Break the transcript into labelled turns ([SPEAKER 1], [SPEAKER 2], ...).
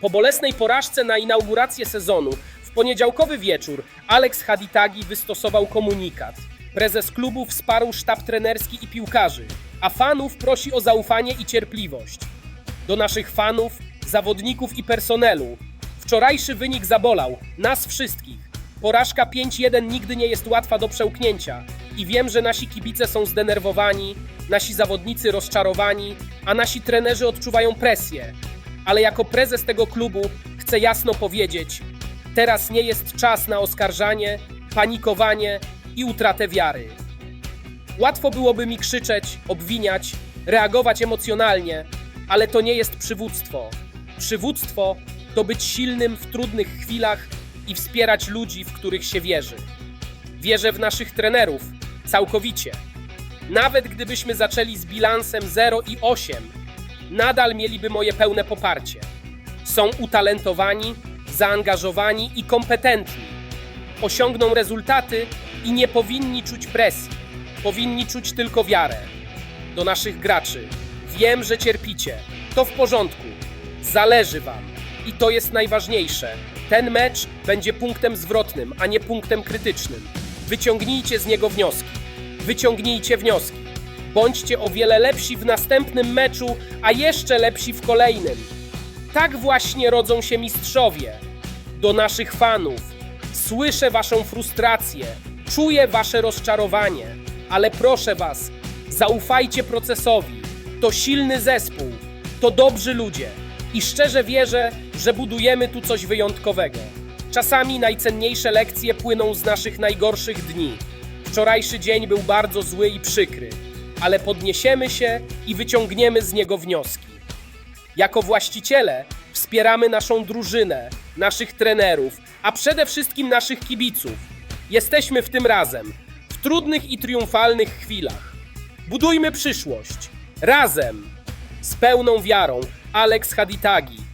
[SPEAKER 1] Po bolesnej porażce na inaugurację sezonu w poniedziałkowy wieczór Alex Haditagi wystosował komunikat. Prezes klubu wsparł sztab trenerski i piłkarzy, a fanów prosi o zaufanie i cierpliwość. Do naszych fanów, zawodników i personelu. Wczorajszy wynik zabolał nas wszystkich. Porażka 5-1 nigdy nie jest łatwa do przełknięcia i wiem, że nasi kibice są zdenerwowani, nasi zawodnicy rozczarowani, a nasi trenerzy odczuwają presję. Ale jako prezes tego klubu chcę jasno powiedzieć: teraz nie jest czas na oskarżanie, panikowanie i utratę wiary. Łatwo byłoby mi krzyczeć, obwiniać, reagować emocjonalnie, ale to nie jest przywództwo. Przywództwo to być silnym w trudnych chwilach i wspierać ludzi, w których się wierzy. Wierzę w naszych trenerów całkowicie. Nawet gdybyśmy zaczęli z bilansem 0 i 8, nadal mieliby moje pełne poparcie. Są utalentowani, zaangażowani i kompetentni osiągną rezultaty i nie powinni czuć presji. Powinni czuć tylko wiarę. Do naszych graczy. Wiem, że cierpicie. To w porządku. Zależy wam. I to jest najważniejsze. Ten mecz będzie punktem zwrotnym, a nie punktem krytycznym. Wyciągnijcie z niego wnioski. Wyciągnijcie wnioski. Bądźcie o wiele lepsi w następnym meczu, a jeszcze lepsi w kolejnym. Tak właśnie rodzą się mistrzowie. Do naszych fanów. Słyszę waszą frustrację, czuję wasze rozczarowanie, ale proszę was, zaufajcie procesowi. To silny zespół, to dobrzy ludzie i szczerze wierzę, że budujemy tu coś wyjątkowego. Czasami najcenniejsze lekcje płyną z naszych najgorszych dni. Wczorajszy dzień był bardzo zły i przykry, ale podniesiemy się i wyciągniemy z niego wnioski. Jako właściciele wspieramy naszą drużynę, naszych trenerów, a przede wszystkim naszych kibiców. Jesteśmy w tym razem, w trudnych i triumfalnych chwilach. Budujmy przyszłość. Razem. Z pełną wiarą. Alex Haditagi.